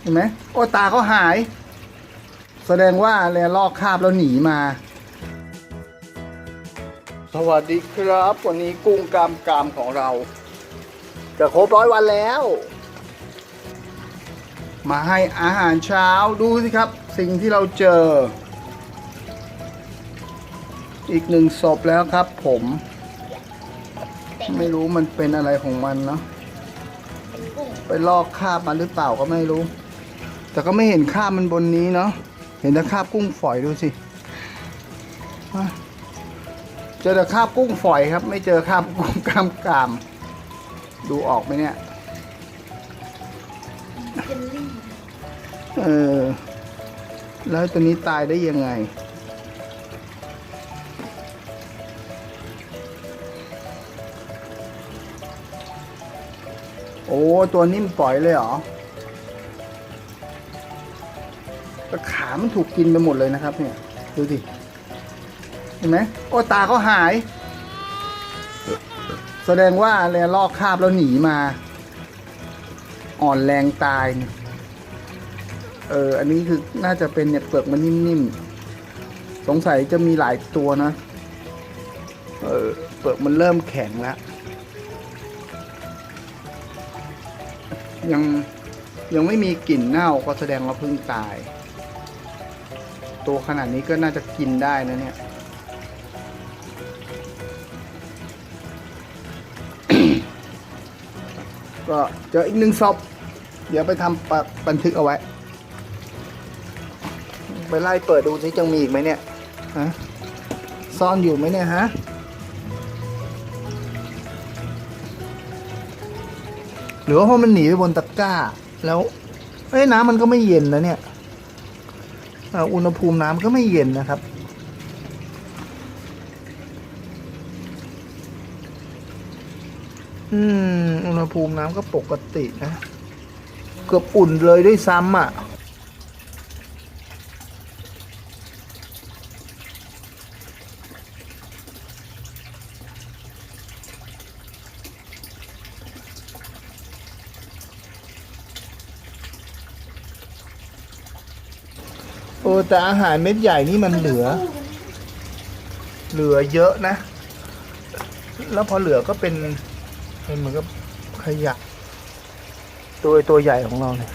เห็นไหมโอ้ตาเขาหาย แสดงว่าแลลอกคราบแล้วหนีมา สวัสดีครับ วันนี้กุ้งกามกามของเรา จะครบร้อยวันแล้ว มาให้อาหารเช้าดูสิครับ สิ่งที่เราเจอ อีกหนึ่งศพแล้วครับผม ไม่รู้มันเป็นอะไรของมันเนาะเป็นกุ้งไปลอกคราบมันหรือเปล่าก็ไม่รู้ แต่ก็ไม่เห็นคราบมันบนนี้เนาะเห็นแต่คราบกุ้งฝอยดูสิเจอแต่คราบกุ้งฝอยครับ ไม่เจอคราบกุ้งกล้ามกาม ดูออกไหมเนี่ยเจลลี่เออแล้วตัวนี้ตายได้ยังไงโอ้ ตัวนิ่มปล่อยเลยเหรอ แต่ขามันถูกกินไปหมดเลยนะครับ เนี่ย ดูสิเห็นไหมโอ้ตาเขาหาย แสดงว่าแลลอกคาบแล้วหนีมา อ่อนแรงตายเยเออ อันนี้คือน่าจะเป็นเนี่ยเปลือกมันนิ่มๆ สงสัยจะมีหลายตัวนะ เออ เปลือกมันเริ่มแข็งแล้ว ยังยังไม่มีกลิ่นเน่าก็แสดงว่าเพิ่งตาย ตัวขนาดนี้ก็น่าจะกินได้นะเนี่ย ก็เจออีกหนึ่งศพเดี๋ยวไปทำบันทึกเอาไว้ ไปไล่เปิดดูซิจะมีอีกไหมเนี่ยฮะซ่อนอยู่ไหมเนี่ยฮะหรือว่าเพราะมันหนีไปบนตะกร้า แล้วเอ้ยน้ำมันก็ไม่เย็นนะเนี่ย อุณหภูมิน้ำก็ไม่เย็นนะครับ อืม อุณหภูมิน้ำก็ปกตินะ เกือบอุ่นเลยด้วยซ้ำอะ โอ้แต่อาหารเม็ดใหญ่นี่มันเหลือ เหลือเยอะนะ แล้วพอเหลือก็เป็นเป็นเหมือนกับขยะ ตัวตัวใหญ่ของเราเนี่ย